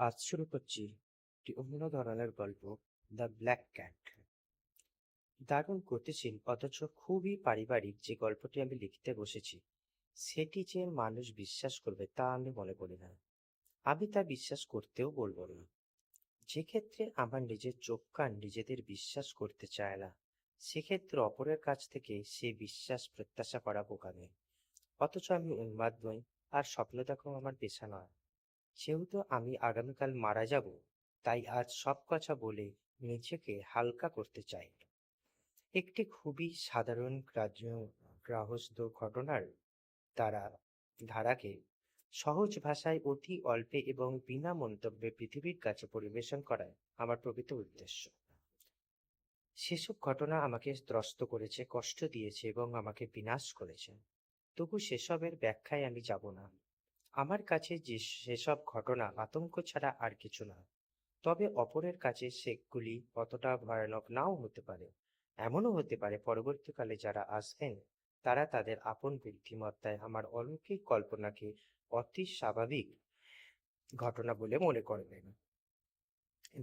আজ শুরু করছি একটি অন্য ধরনের গল্প দ্য ব্ল্যাক ক্যাট দারুণ গতিশীল, অথচ খুবই পারিবারিক যে গল্পটি আমি লিখতে বসেছি, সেটি যে মানুষ বিশ্বাস করবে তা আমি মনে করি না। আমি তা বিশ্বাস করতেও বলব না। যে ক্ষেত্রে আমার নিজের চোখ কান নিজেদের বিশ্বাস করতে চায় না, সেক্ষেত্রে অপরের কাছ থেকে সে বিশ্বাস প্রত্যাশা করা বোকামি অথচ আমি উন্মাদ নই, আর স্বপ্ন দেখাও আমার পেশা নয়। যেহেতু আমি আগামীকাল মারা যাব, তাই আজ সব কথা বলে নিজেকে হালকা করতে চাই। একটি খুবই সাধারণ গ্রাহ্য, গ্রাহস্থ ঘটনার দ্বারা, ধারাকে সহজ ভাষায় অতি অল্পে এবং বিনা মন্তব্যে পৃথিবীর কাছে পরিবেশন করায় আমার প্রকৃত উদ্দেশ্য। সেসব ঘটনা আমাকে ত্রস্ত করেছে, কষ্ট দিয়েছে এবং আমাকে বিনাশ করেছে। তবু সেসবের ব্যাখ্যায় আমি যাব না। আমার কাছে যে সেসব ঘটনা আতঙ্ক ছাড়া আর কিছু না। তবে অপরের কাছে সেগুলি অতটা ভয়ানক নাও হতে পারে। এমনও হতে পারে পরবর্তীকালে যারা আসবেন, তারা তাদের আপন বুদ্ধিমত্তায় আমার অলৌকিক কল্পনাকে অতি স্বাভাবিক ঘটনা বলে মনে করবেন।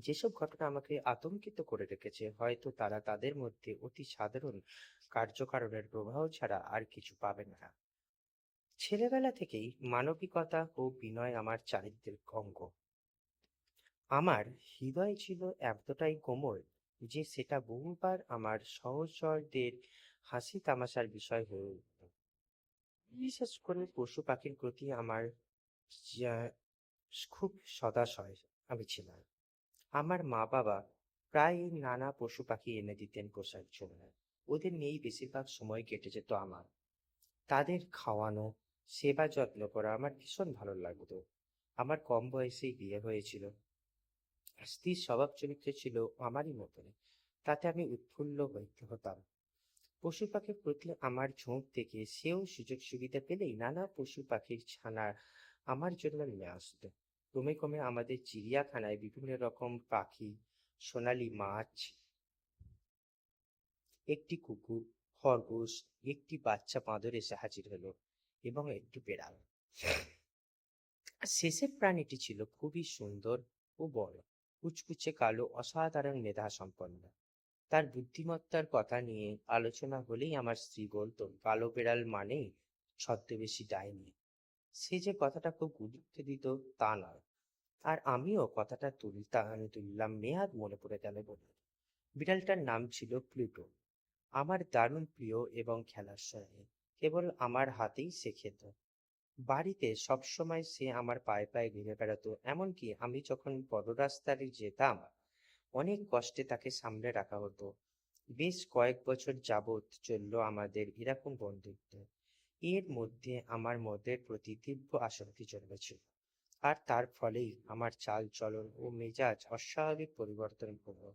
যেসব ঘটনা আমাকে আতঙ্কিত করে রেখেছে, হয়তো তারা তাদের মধ্যে অতি সাধারণ কার্যকারণের প্রবাহ ছাড়া আর কিছু পাবেন না। ছেলেবেলা থেকেই মানবিকতা ও বিনয় আমার চারিত্রিক অঙ্গ। আমার হৃদয় ছিল এতটাই কোমল যে সেটা বহুবার আমার সহচরদের হাসি তামাশার বিষয় হয়ে উঠত বিশেষ করে পশু পাখির প্রতি আমার খুব সদাশয় আমি ছিলাম। আমার মা বাবা প্রায় নানা পশু পাখি এনে দিতেন পোষার জন্য। ওদের নিয়েই বেশিরভাগ সময় কেটে যেত আমার। তাদের খাওয়ানো সেবা যত্ন করা আমার ভীষণ ভালো লাগতো। আমার কম বয়সেই বিয়ে হয়েছিল। স্ত্রীর স্বভাব চরিত্র ছিল আমারই মতন তাতে আমি উৎফুল্ল হইতে হতাম। পশু পাখির প্রতি আমার ঝোঁক থেকে সেও সুযোগ সুবিধা পেলেই নানা পশু পাখির ছানা আমার জন্য নিয়ে আসত। ক্রমে ক্রমে আমাদের চিড়িয়াখানায় বিভিন্ন রকম পাখি, সোনালী মাছ, একটি কুকুর, খরগোশ, একটি বাচ্চা বাঁদর এসে হাজির হলো। এবং একটি বেড়াল। শেষের প্রাণীটি ছিল খুবই সুন্দর ও বড়। কুচকুচে, কালো, অসাধারণ মেধা সম্পন্ন। তার বুদ্ধিমত্তার কথা নিয়ে আলোচনা হলেই আমার স্ত্রী বলতো, কালো বেড়াল মানেই ছদ্মবেশী ডাইনি। সে যে কথাটা খুব গুরুত্ব দিত তা নয়। আর আমিও কথাটা তুলতা আমি তুললাম মেয়াদ মনে পড়ে গেল বলে। বিড়ালটার নাম ছিল প্লুটো। আমার দারুণ প্রিয় এবং খেলার সঙ্গে কেবল আমার হাতেই সে খেত। বাড়িতে সবসময় সে আমার পায়ে পায়ে ঘুরে বেড়াতো, এমনকি আমি যখন বড় রাস্তায় যেতাম, অনেক কষ্টে তাকে সামলে রাখা হতো। বেশ কয়েক বছর যাবৎ চলল আমাদের এরকম বন্ধুত্ব। এর মধ্যে আমার মদের প্রতি তীব্র আসক্তি জন্মেছিল, আর তার ফলেই আমার চাল চলন ও মেজাজ অস্বাভাবিক পরিবর্তন হলো।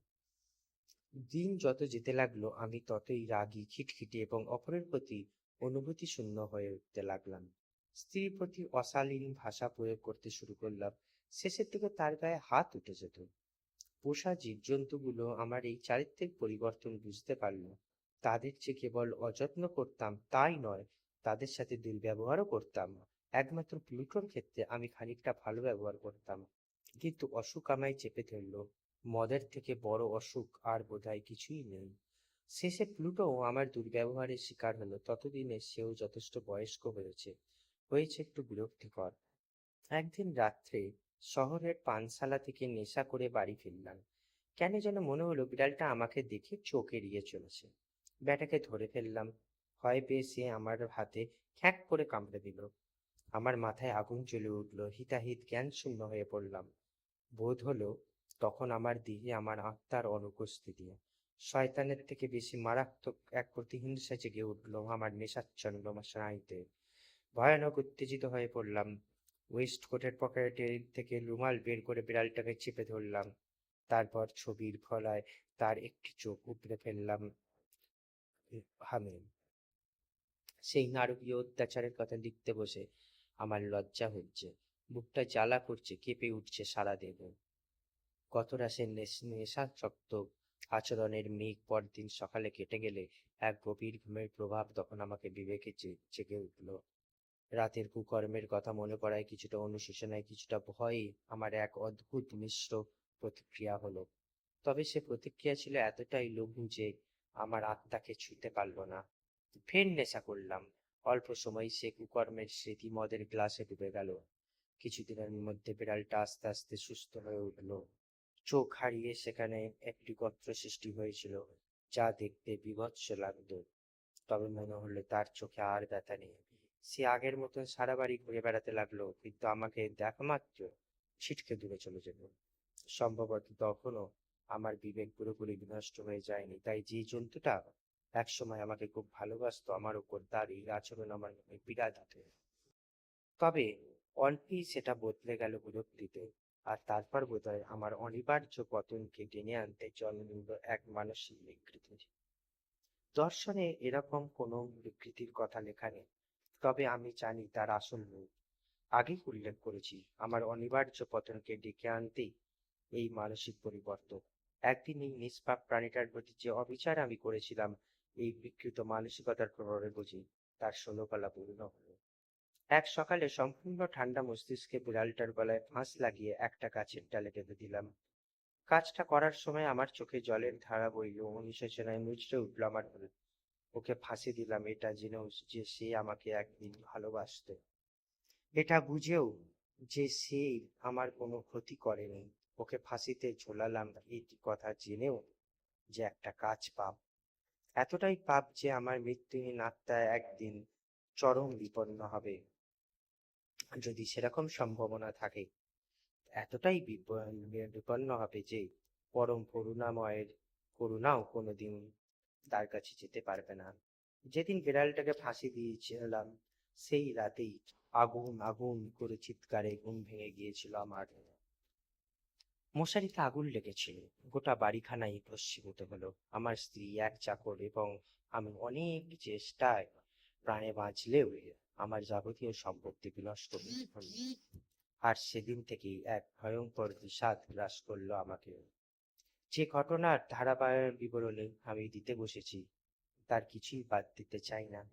দিন যত যেতে লাগল, আমি ততই রাগী, খিটখিটে এবং অপরের প্রতি অনুভূতি শূন্য হয়ে উঠতে লাগলাম। স্ত্রীর প্রতি অশালীন ভাষা প্রয়োগ করতে শুরু করলাম। শেষের দিকে তার গায়ে হাত উঠে যেত। পোষা জীবজন্তুগুলো আমার এই চারিত্রিক পরিবর্তন বুঝতে পারল। তাদের যে কেবল অযত্ন করতাম তাই নয়, তাদের সাথে দুর্ব্যবহারও করতাম। একমাত্র প্লুটোর ক্ষেত্রে আমি খানিকটা ভালো ব্যবহার করতাম। কিন্তু অসুখ আমায় চেপে ধরল। মদের থেকে বড় অসুখ আর বোধহয় কিছুই নেই। শেষে প্লুটোও আমার দুর্ব্যবহারের শিকার হলো। ততদিনে সেও যথেষ্ট বয়স্ক হয়েছে। হয়েছে একটু বিরক্তিকর। একদিন রাত্রে শহরের পানশালা থেকে নেশা করে বাড়ি ফিরলাম। কেন যেন মনে হলো বিড়ালটা আমাকে দেখে চোখ এড়িয়ে চলেছে। ব্যাটাকে ধরে ফেললাম। ভয় পেয়ে সে আমার হাতে খ্যাক করে কামড়ে দিল। আমার মাথায় আগুন জ্বলে উঠল। হিতাহিত জ্ঞান শূন্য হয়ে পড়লাম। বোধ হলো তখন আমার দেহে আমার আত্মার অনুপস্থিতি। শয়তানের থেকে বেশি মারাত্মক এক প্রতিহিংসা জেগে উঠল আমার নেশাচ্ছন্ন স্নায়ুতে ভয়ানক উত্তেজিত হয়ে পড়লাম। ওয়েস্ট কোটের পকেটে থেকে রুমাল বের করে বিড়ালটাকে চেপে ধরলাম। তারপর ছবির ফলায় তার একটি চোখ উপড়ে ফেললাম। হামে সেই নারকীয় অত্যাচারের কথা লিখতে বসে আমার লজ্জা হচ্ছে। বুকটা জ্বালা করছে, কেঁপে উঠছে সারা দেহ গত রাসের নেশাসক্ত আচরণের মেঘ পরদিন সকালে কেটে গেলে এক গভীর ঘুমের প্রভাব তখন আমাকে বিবেকে জেগে উঠল। রাতের কুকর্মের কথা মনে পড়ায় কিছুটা অনুশোচনায়, কিছুটা ভয়ে আমার এক অদ্ভুত মিশ্র প্রতিক্রিয়া হলো। তবে সে প্রতিক্রিয়া ছিল এতটাই লঘু যে আমার আত্মাকে ছুঁতে পারল না। ফের নেশা করলাম। অল্প সময় সে কুকর্মের স্মৃতি মদের গ্লাসে ডুবে গেল। কিছুদিনের মধ্যে বিড়ালটা আস্তে আস্তে সুস্থ হয়ে উঠল। চোখ হারিয়ে সেখানে একটি গত্র সৃষ্টি হয়েছিল যা দেখতে বিভৎস লাগতো। তবে মনে হলো তার চোখে আর ব্যথা নেই। সে আগের মতন সারা বাড়ি ঘুরে বেড়াতে লাগল, কিন্তু আমাকে দেখা মাত্র ছিটকে দূরে চলে যেত। সম্ভবত তখনও আমার বিবেক পুরোপুরি বিনষ্ট হয়ে যায়নি, তাই যে জন্তুটা একসময় আমাকে খুব ভালোবাসতো, আমার উপর তার এই আচরণ আমার মনে পীড়া তবে অল্পেই সেটা বদলে গেল বিরক্তিতে। আর তারপর বোধহয় আমার অনিবার্য পতনকে টেনে আনতে জন্ম নিল এক মানসিক বিকৃতি। দর্শনে এরকম কোনো বিকৃতির কথা লেখা নেই, তবে আমি জানি তার আসল রূপ। আগেই উল্লেখ করেছি, আমার অনিবার্য পতনকে ডেকে আনতেই এই মানসিক পরিবর্তন। একদিন এই নিষ্পাপ প্রাণীটার প্রতি যে অবিচার আমি করেছিলাম, এই বিকৃত মানসিকতার প্রভাবে বুঝি তার ষোলকলা পূর্ণ হলো। এক সকালে সম্পূর্ণ ঠান্ডা মস্তিষ্কে বিড়ালটার গলায় ফাঁস লাগিয়ে একটা গাছের ডালে বেঁধে দিলাম। কাজটা করার সময় আমার চোখে জলের ধারা বইল অনুশোচনায় মুচড়ে উঠল আমার ওকে ফাঁসি দিলাম, এটা জেনেও যে সে আমাকে একদিন ভালোবাসত। এটা বুঝেও যে সে আমার কোনো ক্ষতি করেনি। ওকে ফাঁসিতে ঝোলালাম, এই কথা জেনেও যে একটা কাজ পাপ। এতটাই পাপ যে আমার মৃত্যুহীন আত্মা একদিন চরম বিপন্ন হবে। যদি সেরকম সম্ভাবনা থাকে। এতটাই বিপ- বিপন্ন হবে যে, পরম করুণাময়ের করুণাও কোনোদিন তার কাছে যেতে পারবে না। যেদিন বিড়ালটাকে ফাঁসি দিয়েছিলাম, সেই রাতেই আগুন আগুন করে চিৎকারে ঘুম ভেঙে গিয়েছিল আমার। মশারিতে আগুন লেগেছিল। গোটা বাড়িখানাই ভস্মীভূত হলো। আমার স্ত্রী এক চাকর এবং আমি অনেক চেষ্টায় প্রাণে বাঁচলেও আমার যাবতীয় সম্পত্তি বিনষ্ট। আর সেদিন থেকেই এক ভয়ঙ্কর বিষাদ গ্রাস করল আমাকে। যে ঘটনার ধারাবাহিক বিবরণে আমি দিতে বসেছি, তার কিছুই বাদ দিতে চাই না।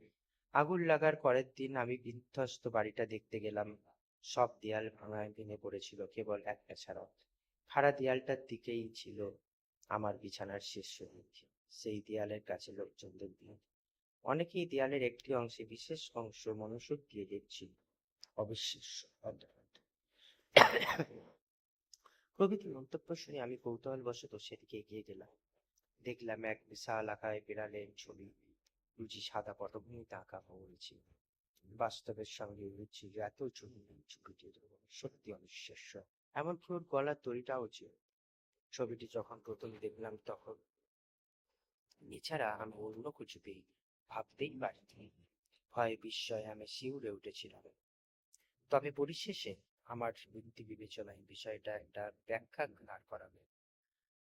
আগুন লাগার পরের দিন আমি বিধ্বস্ত বাড়িটা দেখতে গেলাম। সব দেয়াল ভাঙায় ভেঙে পড়েছিল, কেবল একটা ছাড়া খাড়া দেয়ালটার দিকেই ছিল আমার বিছানার শীর্ষ দিক সেই দেয়ালের কাছে লোকজনদের দিন অনেকেই দেয়ালের একটি অংশে বিশেষ অংশ মনোযোগ দিয়ে দেখছিল অবিশ্বাস্য প্রভৃতি মন্তব্য শুনে আমি কৌতূহলবশত সেদিকে এগিয়ে গেলাম। দেখলাম এক বিশাল আকায় বিড়ালের ছবি। রুচি সাদা পটভূমিতে আঁকা হয়েছে। বাস্তবের সঙ্গে রুচি এত ছবি ছবিটির সত্যি অবিশ্বাস্য। এমনকি ওর গলার দড়িটাও ছিল ছবিটি যখন প্রথম দেখলাম তখন। এছাড়া আমি অন্য কিছু কিছুতেই ভাবতেই পারিনি। ভয় বিস্ময়ে আমি শিউরে উঠেছিলাম। তবে পরিশেষে আমার বুদ্ধি বিবেচনায় বিষয়টা একটা ব্যাখ্যা দাঁড় করাবে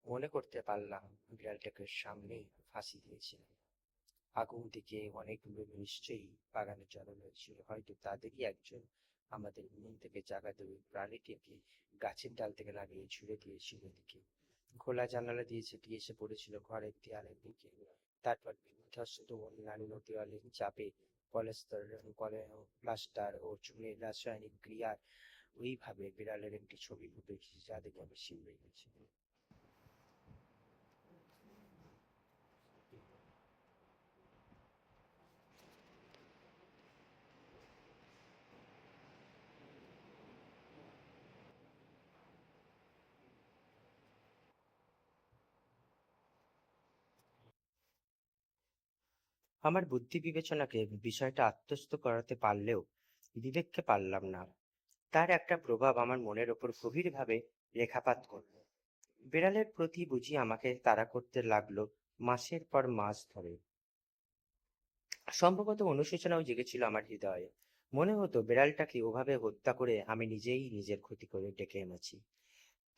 মনে করতে পারলাম বিড়ালটাকে সামনে ফাঁসি দিয়েছিলাম। আগুন থেকে অনেকগুলো নিশ্চয়ই বাগানে জড়ানো হয়েছিল হয়তো তাদেরই একজন আমাদের ঘুম থেকে জাগাতে ওই প্রাণীটিকে গাছের ডাল থেকে লাগিয়ে ছুড়ে দিয়েছিল এদিকে খোলা জানালা দিয়ে সেটি এসে পড়েছিল ঘরের দেয়ালের দিকে। তারপর বিধ্বস্ত অন্যান্য দেওয়ালের চাপে পলেস্তর প্লাস্টার ও চুনের রাসায়নিক ক্রিয়ার ওইভাবে বিড়ালের একটি ছবি ফুটে এসেছে যা দেখে আমি শিউরে গেছি। আমার বুদ্ধি বিবেচনাকে বিষয়টা আত্মস্থ করাতে পারলেও বিবেককে পারলাম না। তার একটা প্রভাব আমার মনের ওপর গভীরভাবে রেখাপাত করল। বিড়ালের প্রতি বুঝি আমাকে তাড়া করতে লাগল মাসের পর মাস ধরে। সম্ভবত অনুশোচনাও জেগেছিল আমার হৃদয়ে। মনে হতো বিড়ালটাকে ওভাবে হত্যা করে আমি নিজেই নিজের ক্ষতি করে ডেকে এনেছি।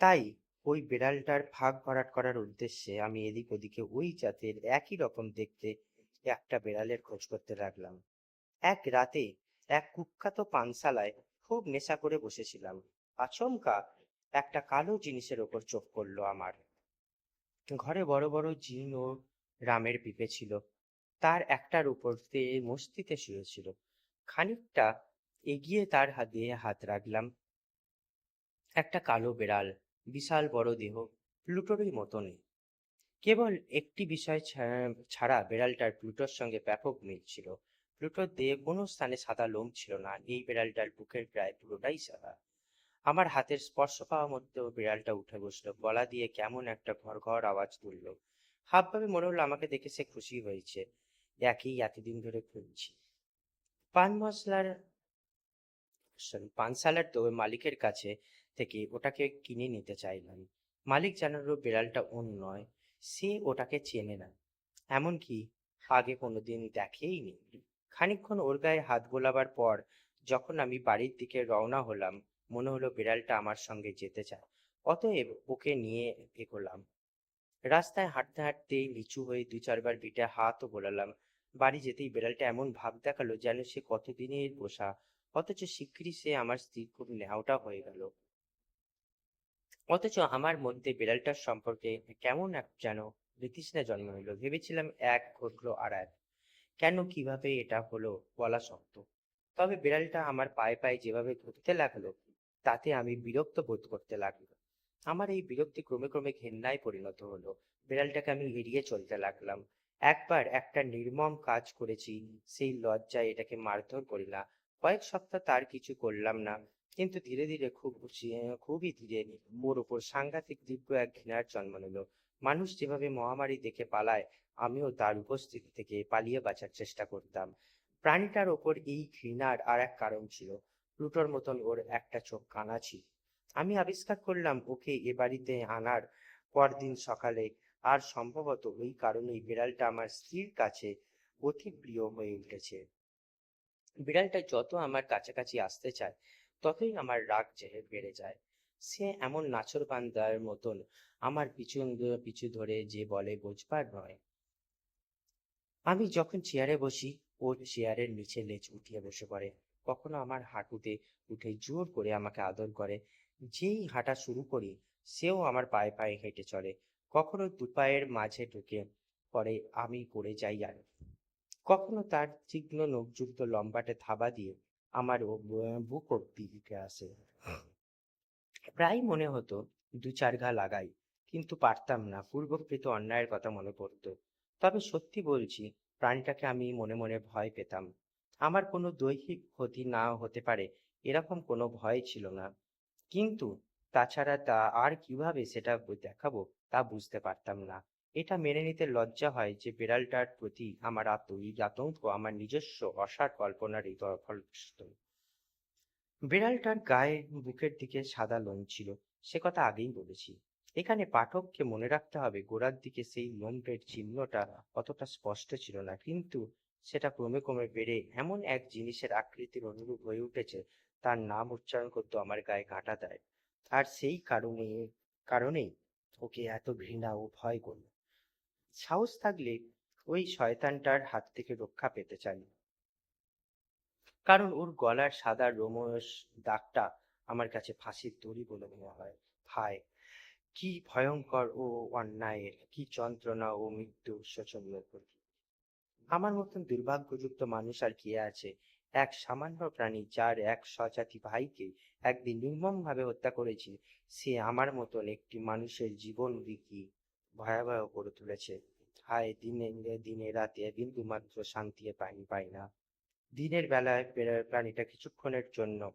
তাই ওই বিড়ালটার ভাগ ভরাট করার উদ্দেশ্যে আমি এদিক ওদিকে ওই জাতের একই রকম দেখতে একটা বেড়ালের খোঁজ করতে লাগলাম। এক রাতে এক কুখ্যাত পানশালায় খুব নেশা করে বসেছিলাম। আচমকা একটা কালো জিনিসের ওপর চোখ পড়ল আমার। ঘরে বড় বড় জিন ও রামের পিপে ছিল। তার একটার উপর দিয়ে মস্তিতে শুয়েছিল। খানিকটা এগিয়ে তার হাত দিয়ে হাত রাখলাম। একটা কালো বেড়াল, বিশাল বড় দেহ প্লুটোরই মতনই। কেবল একটি বিষয় ছাড়া বেড়ালটার প্লুটোর সঙ্গে ব্যাপক মিল ছিল। প্লুটোর দেহে কোনো স্থানে সাদা লোম ছিল না। এই বেড়ালটার বুকের প্রায় পুরোটাই সাদা। আমার হাতের স্পর্শ পাওয়া মধ্যেও বিড়ালটা উঠে বসল। গলা দিয়ে কেমন একটা ঘর ঘর আওয়াজ তুললো। হাবভাবে মনে হলো আমাকে দেখে সে খুশি হয়েছে। একই এতদিন ধরে খুঁজছি। পান মশলার, সরি পানশালার তো মালিকের কাছে থেকে ওটাকে কিনে নিতে চাইলাম। মালিক জানালো বিড়ালটা অন্য নয়। সে ওটাকে চেনে না। এমনকি আগে কোনোদিন দেখেই নি খানিকক্ষণ ওর গায়ে হাত বোলাবার পর যখন আমি বাড়ির দিকে রওনা হলাম, মনে হলো বিড়ালটা আমার সঙ্গে যেতে চায়। অতএব ওকে নিয়ে এগোলাম রাস্তায় হাঁটতে হাঁটতেই নিচু হয়ে দু চারবার পিঠে হাতও বোলালাম। বাড়ি যেতেই বিড়ালটা এমন ভাব দেখাল যেন সে কতদিনের পোষা, অথচ শিগগিরই সে আমার স্ত্রীর খুব ন্যাওটা হয়ে গেল। অথচ আমার মধ্যে বিড়ালটার সম্পর্কে কেমন এক যেন বিতৃষ্ণা জন্ম নিল ভেবেছিলাম এক ঘটলো আর এক। কেন, কীভাবে এটা হলো বলা শক্ত। তবে বিড়ালটা আমার পায়ে পায়ে যেভাবে ঘুরতে লাগল, তাতে আমি বিরক্ত বোধ করতে লাগল। আমার এই বিরক্তি ক্রমে ক্রমে ঘেন্নায় পরিণত হলো। বিড়ালটাকে আমি এড়িয়ে চলতে লাগলাম। একবার একটা নির্মম কাজ করেছি, সেই লজ্জায় এটাকে মারধর করি না কয়েক সপ্তাহ তার কিছু করলাম না। কিন্তু ধীরে ধীরে খুব খুবই ধীরে ওর উপর সাংঘাতিক তীব্র এক ঘৃণার জন্ম নিল। মানুষ যেভাবে মহামারী দেখে পালায়, আমিও তার উপস্থিতি থেকে পালিয়ে বাঁচার চেষ্টা করতাম। প্রাণীটার ওপর এই ঘৃণার আর এক কারণ ছিল প্লুটোর মতন ওর একটা চোখ কানা ছিল। আমি আবিষ্কার করলাম, ওকে এ বাড়িতে আনার পরদিন সকালে, আর সম্ভবত ওই কারণেই বিড়ালটা আমার স্ত্রীর কাছে অতি প্রিয় হয়ে উঠেছে। বিড়ালটা যত আমার কাছাকাছি আসতে চায় ততই আমার রাগ চেহে বেড়ে যায়। সে এমন নাছর বান্দার মতন আমার পিছু পিছু ধরে যে বলে বোঝবার নয়। আমি যখন চেয়ারে বসি, ও চেয়ারের নিচে লেজ উঠিয়ে বসে পড়ে। কখনো আমার হাঁটুতে উঠে জোর করে আমাকে আদর করে। যেই হাঁটা শুরু করি, সেও আমার পায়ে পায়ে হেঁটে চলে। কখনো দু পায়ের মাঝে ঢুকে পরে আমি পড়ে যাই আর কখনো তার তীক্ষ্ণ নখযুক্ত লম্বাটে থাবা দিয়ে আমার বুক অব্দি দিকে আসে প্রায় মনে হতো, দু চার ঘা লাগাই, কিন্তু পারতাম না পূর্বকৃত অন্যায়ের কথা মনে পড়তো। তবে সত্যি বলছি, প্রাণীটাকে আমি মনে মনে ভয় পেতাম। আমার কোনো দৈহিক ক্ষতি না হতে পারে, এরকম কোনো ভয় ছিল না। কিন্তু তাছাড়া তা আর কীভাবে সেটা দেখাবো, তা বুঝতে পারতাম না। এটা মেনে নিতে লজ্জা হয় যে বিড়ালটার প্রতি আমার আত এই আতঙ্ক আমার নিজস্ব অসার কল্পনারই দ- ফলপ্রসূ বিড়ালটার গায়ে বুকের দিকে সাদা লোম ছিল, সে কথা আগেই বলেছি। এখানে পাঠককে মনে রাখতে হবে, গোড়ার দিকে সেই লোমের চিহ্নটা অতটা স্পষ্ট ছিল না, কিন্তু সেটা ক্রমে ক্রমে বেড়ে এমন এক জিনিসের আকৃতির অনুরূপ হয়ে উঠেছে, তার নাম উচ্চারণ করতে আমার গায়ে কাঁটা দেয়। আর সেই কারণে, কারণেই ওকে এত ঘৃণা ও ভয় করল। সাহস থাকলে ওই শয়তানটার হাত থেকে রক্ষা পেতে চাই। কারণ ওর গলার সাদা রোমশ দাগটা আমার কাছে ফাঁসির দড়ি বলে মনে হয়। হায় কি ভয়ঙ্কর ও অন্যায়ের, কি যন্ত্রণা ও মৃত্যু শোচনীয় করি আমার মতন দুর্ভাগ্যযুক্ত মানুষ আর কে আছে? এক সামান্য প্রাণী যার এক স্বজাতি ভাইকে একদিন নির্মম ভাবে হত্যা করেছে, সে আমার মতন একটি মানুষের জীবন বিকি ভয়াবহ করে তুলেছে। হায়, দিনে দিনে রাতে বিন্দু মাত্র শান্তি পাই পাই না। দিনের বেলায় প্রা- প্রাণীটা কিছুক্ষণের জন্য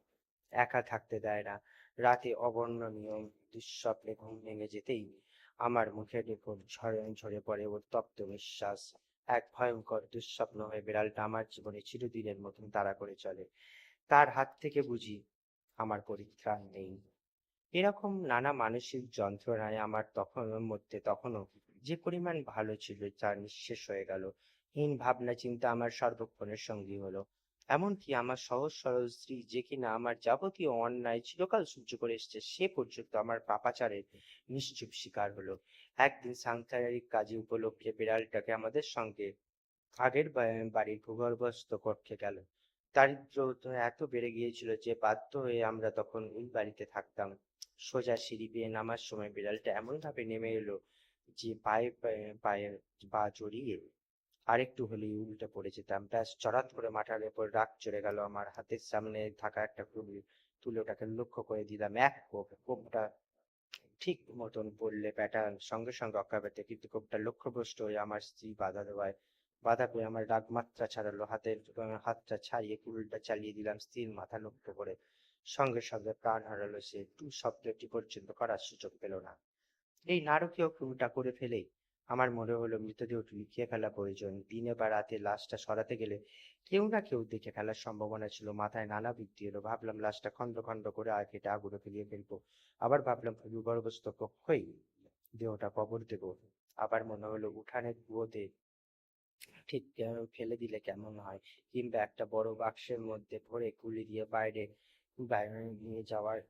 একা থাকতে দেয় না। রাতে অবর্ণনীয় দুঃস্বপ্নে ঘুম ভেঙে যেতেই আমার মুখের উপর ঝরে ঝরে পড়ে ওর তপ্ত নিঃশ্বাস। এক ভয়ঙ্কর দুঃস্বপ্ন হয়ে বিড়ালটা আমার জীবনে চিরদিনের মতন তাড়া করে চলে। তার হাত থেকে বুঝি আমার পরিত্রাণ নেই। এরকম নানা মানসিক যন্ত্রণায় আমার তখন মধ্যে তখনও যে পরিমাণ ভালো ছিল তা নিঃশেষ হয়ে গেল। হীন ভাবনা চিন্তা আমার সর্বক্ষণের সঙ্গী হলো। এমনকি আমার সহজ সরল স্ত্রী যে কিনা আমার যাবতীয় অন্যায় চিরকাল সহ্য করে এসেছে, সে পর্যন্ত আমার পাপাচারের নিশ্চুপ শিকার হলো। একদিন সাংসারিক কাজে উপলক্ষে বিড়ালটাকে আমাদের সঙ্গে আগের বাড়ির ভূগর্ভস্থ কক্ষে গেল। দারিদ্র এত বেড়ে গিয়েছিল যে বাধ্য হয়ে আমরা তখন ওই বাড়িতে থাকতাম। সোজা সিঁড়ি বেয়ে নামার সময় বিড়ালটা এমন ভাবে নেমে এলো যে পায়ে পায়ে পা জড়িয়ে আরেকটু হলেই উল্টে পড়ে যেতাম। ব্যাস, চড়াত করে মাথার উপর রাগ চড়ে গেল আমার। হাতের সামনে থাকা একটা কুড়ি তুলে ওটাকে লক্ষ্য করে দিলাম। এক কোপ, কোপটা ঠিক মতন পড়লে ব্যাটা সঙ্গে সঙ্গে অকাবেতে কিন্তু কোপটা লক্ষ্যভ্রষ্ট হয়ে আমার স্ত্রী বাধা দেওয়ায়, বাধা পেয়ে আমার রাগ মাত্রা ছাড়ালো। হাতের, হাতটা ছাড়িয়ে কুড়ুলটা চালিয়ে দিলাম। স্ত্রীর মাথা লক্ষ্য করে সঙ্গে সঙ্গে প্রাণ হারালো সে। টু শব্দটি পর্যন্ত করার সুযোগ পেল না। এই নারকীয় ক্রুটা করে ফেলেই আমার মনে হলো মৃতদেহটি লুকিয়ে ফেলা প্রয়োজন। দিনে বা রাতে লাশটা সরাতে গেলে কেউ না কেউ দেখে ফেলার সম্ভাবনা ছিল। মাথায় নানা বৃত্তি এলো। ভাবলাম লাশটা খন্ড খন্ড করে আর কেটে আগুনে ফেলিয়ে ফেলব। আবার ভাবলাম ভূগর্ভস্থ কক্ষই দেহটা কবর দেব। আবার মনে হলো উঠানের কুয়োতে ঠিক ফেলে দিলে কেমন হয়? কিংবা একটা বড় বাক্সের মধ্যে ভরে কুলি দিয়ে বাইরে বাইরে নিয়ে যাওয়ার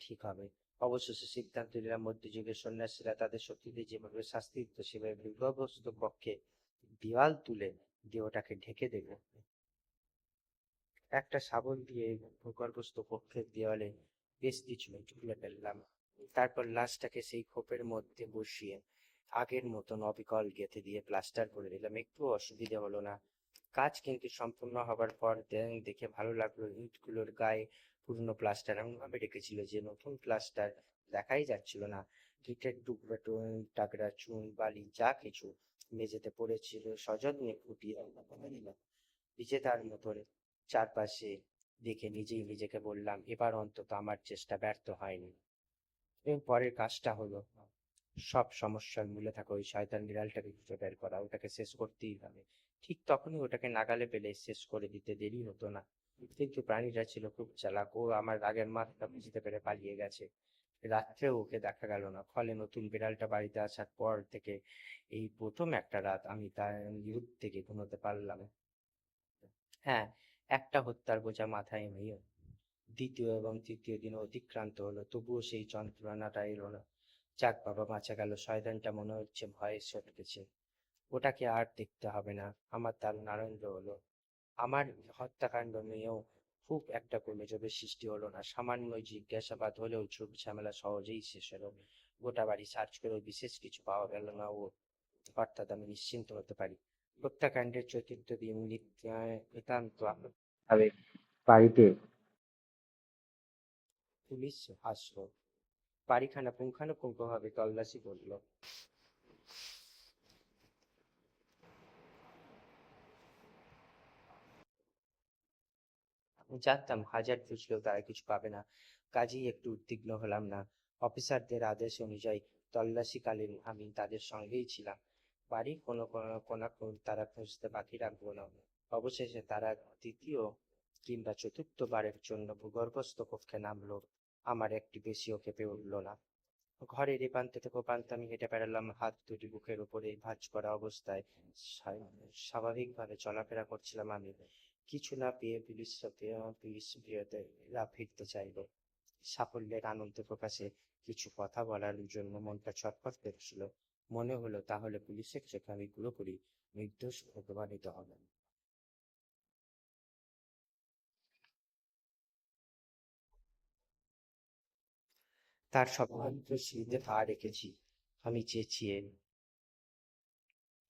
ঠিক হবে। অবশেষে সিদ্ধান্ত নিলাম, মধ্যযুগের সন্ন্যাসীরা তাদের সতীদের যেভাবে শাস্তি দিত, সেভাবে ভূগর্ভস্থ কক্ষে দেওয়াল তুলে দেহটাকে ঢেকে দেব। একটা শাবল দিয়ে ভূগর্ভস্থ কক্ষের দেওয়ালে বেশ কিছু তুলে ফেললাম। তারপর লাশটাকে সেই খোপের মধ্যে বসিয়ে আগের মতন অবিকল গেঁথে দিয়ে প্লাস্টার করে দিলাম। একটু অসুবিধা হলো না। কাজ কিন্তু সম্পূর্ণ হবার পর দেখে ভালো লাগল। ইটগুলোর গায়ে পুরনো প্লাস্টার এমন ভাবে রেখেছিল যে নতুন প্লাস্টার দেখাই যাচ্ছিল না। ইটের টুকরা টাকরা, চুন, বালি, যা কিছু মেঝেতে পড়েছিল সযত্নে ফুটিয়ে নিজে তার মতন চারপাশে দেখে নিজেই নিজেকে বললাম, এবার অন্তত আমার চেষ্টা ব্যর্থ হয়নি। এবং পরের কাজটা হলো, সব সমস্যার মূলে থাকা ওই শয়তান বিড়ালটাকে খুঁজে বের করা। ওটাকে শেষ করতেই হবে। ঠিক তখনই ওটাকে নাগালে পেলে শেষ করে দিতে দেরি হতো না। কিন্তু প্রাণীটা ছিল খুব চালাক, ও আমার রাগের মাথাটা বুঝতে পেরে পালিয়ে গেছে। রাত্রেও ওকে দেখা গেল না। ফলে নতুন বিড়ালটা বাড়িতে আসার পর থেকে এই প্রথম একটা রাত আমি তার নিরুদ থেকে ঘুমোতে পারলাম। হ্যাঁ একটা হত্যার বোঝা মাথায় নিয়ে দ্বিতীয় এবং তৃতীয় দিন অতিক্রান্ত হলো, তবুও সেই যন্ত্রণাটা এলো না। যাক বাবা, বাঁচা গেল। শয়তানটা মনে হচ্ছে ভয়ে সটকেছে ওটাকে আর দেখতে হবে না। আমার দারুণ আনন্দ হলো। আমার হত্যাকাণ্ড নিয়েও খুব একটা গোলযোগের সৃষ্টি হলো না। সামান্য জিজ্ঞাসাবাদ হলেও ঝুট ঝামেলা সহজেই শেষ হলো। গোটা বাড়ি সার্চ করেও বিশেষ কিছু পাওয়া গেল না ও অর্থাৎ আমি নিশ্চিন্ত হতে পারি। হত্যাকাণ্ডের চতুর্থ দিন নিতান্ত বাড়িতে পুলিশ আসলো। বাড়িখানা পুঙ্খানুপুঙ্খ ভাবে তল্লাশি করল। জানতাম হাজার খুঁজলেও তারা কিছু পাবে না। কাজেই একটু উদ্বিগ্ন হলাম না। অফিসারদের আদেশ অনুযায়ী তল্লাশিকালীন আমি তাদের সঙ্গেই ছিলাম। বাড়ি কোনো কোনো কোনা তারা খুঁজতে বাকি রাখব না। অবশেষে তারা তৃতীয় কিংবা চতুর্থ বারের জন্য ভূগর্ভস্থ কক্ষে নামলো। আমার একটি বেশিও কেঁপে উঠল না। ঘরের এ প্রান্ত থেকে প্রান্তে আমি হেঁটে বেড়ালাম। হাত দুটি বুকের উপরে ভাঁজ করা অবস্থায় স্বা- স্বাভাবিকভাবে চলাফেরা করছিলাম আমি। কিছু না পেয়ে বিরতে ফিরতে চাইলো। সাফল্যের আনন্দ প্রকাশে কিছু কথা বলার জন্য মনটা ছটফট করছিল। মনে হলো, তাহলে পুলিশের চোখে আমি পুরোপুরি নির্দোষ প্রমাণিত হবে তার সর্বান্ত সিঁড়িতে পা রেখেছি। আমি চেঁচিয়ে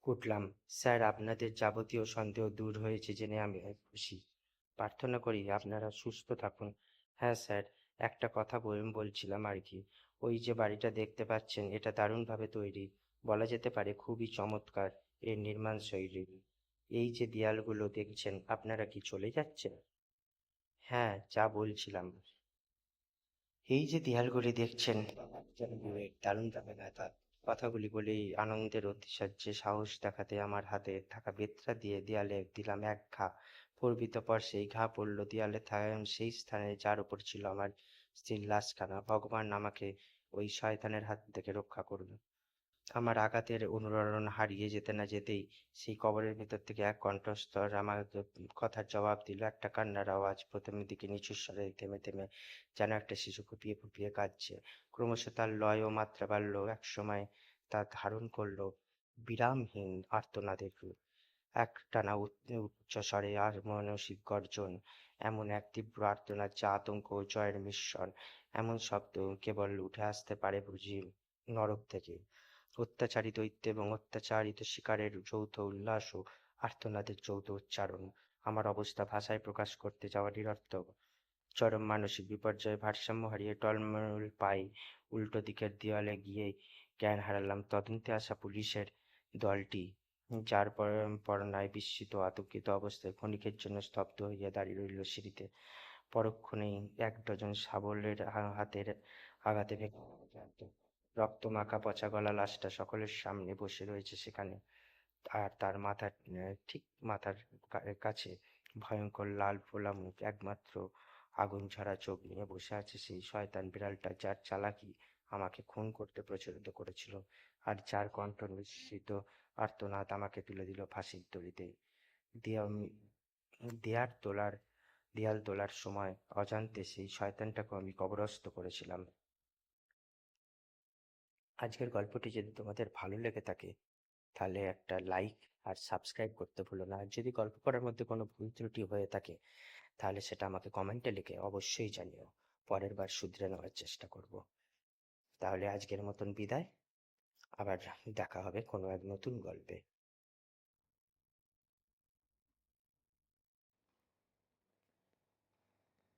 উঠলাম স্যার, আপনাদের যাবতীয় সন্দেহ দূর হয়েছে জেনে আমি খুশি। প্রার্থনা করি আপনারা সুস্থ থাকুন। হ্যাঁ স্যার, একটা কথা বল- বলছিলাম আর কি। ওই যে বাড়িটা দেখতে পাচ্ছেন, এটা দারুণভাবে তৈরি। বলা যেতে পারে খুবই চমৎকার এর নির্মাণ শৈলী। এই যে দেয়ালগুলো দেখছেন, আপনারা কি চলে যাচ্ছেন? হ্যাঁ যা বলছিলাম। এই যে দেয়ালগুলি দেখছেন দারুণভাবে গাঁথা কথাগুলি বলেই আনন্দের অতিশয্যে সাহস দেখাতে আমার হাতে থাকা বেত্রা দিয়ে দেয়ালে দিলাম এক ঘা। পর্বিত পর সেই ঘা পড়ল দেয়ালে সেই স্থানে যার উপর ছিল আমার স্ত্রীর লাশখানা। ভগবান আমাকে ওই শয়তানের হাত থেকে রক্ষা করবে আমার আঘাতের অনুরণন হারিয়ে যেতে না যেতেই সেই কবরের ভিতর থেকে এক কণ্ঠস্বর আমার কথার জবাব দিল, একটা কান্নার আওয়াজ প্রথমের দিকে নিচু স্বরে থেমে থেমে যেন একটা শিশু ফুপিয়ে ফুপিয়ে কাঁদছে। ক্রমশ তার লয় ও মাত্রা বাড়লো একসময় তা ধারণ করল বিরামহীন আর্তনাদের রূপ। একটানা উচ্চ উচ্চ স্বরে আর মানসিক গর্জন, এমন এক তীব্র আর্তনাদ যা আতঙ্ক ও জয়ের মিশ্রণ, এমন শব্দ কেবল উঠে আসতে পারে বুঝি নরক থেকে। অত্যাচারিত দৈত্য এবং অত্যাচারিত শিকারের যৌথ উল্লাস ও আর্তনাদের যৌথ উচ্চারণ। আমার অবস্থা ভাষায় প্রকাশ করতে যাওয়া নিরর্থক। চরম মানসিক বিপর্যয়ে ভারসাম্য হারিয়ে টলমল পাই উল্টো দিকের দেওয়ালে গিয়ে জ্ঞান হারালাম তদন্তে আসা পুলিশের দলটি, যার পর- পরনায় বিস্মিত আতঙ্কিত অবস্থায় ক্ষণিকের জন্য স্তব্ধ হইয়া দাঁড়িয়ে রইল সিঁড়িতে। পরক্ষণেই এক ডজন শাবলের হাতের আঘাতে ভেঙে রক্ত মাখা, পচা গলা লাশটা সকলের সামনে বসে রয়েছে সেখানে। আর তার মাথার ঠিক মাথার কাছে ভয়ঙ্কর লাল ফোলা মুখ, একমাত্র আগুন ঝরা চোখ নিয়ে বসে আছে সেই শয়তান বিড়ালটা, যার চালাকি আমাকে খুন করতে প্রচলিত করেছিল। আর যার কণ্ঠ নিঃসৃত আর্তনাদ আমাকে তুলে দিল ফাঁসির দড়িতে। দেয়া দেয়ার তোলার, দেয়াল তোলার সময় অজান্তে সেই শয়তানটাকে আমি কবরস্থ করেছিলাম। আজকের গল্পটি যদি তোমাদের ভালো লেগে থাকে, তাহলে একটা লাইক আর সাবস্ক্রাইব করতে ভুলো না। আর যদি গল্প করার মধ্যে কোনো ভুল ত্রুটি হয়ে থাকে, তাহলে সেটা আমাকে কমেন্টে লিখে অবশ্যই জানিও। পরের বার শুধরে নেওয়ার চেষ্টা করব। তাহলে আজকের মতন বিদায়। আবার দেখা হবে কোনো এক নতুন গল্পে।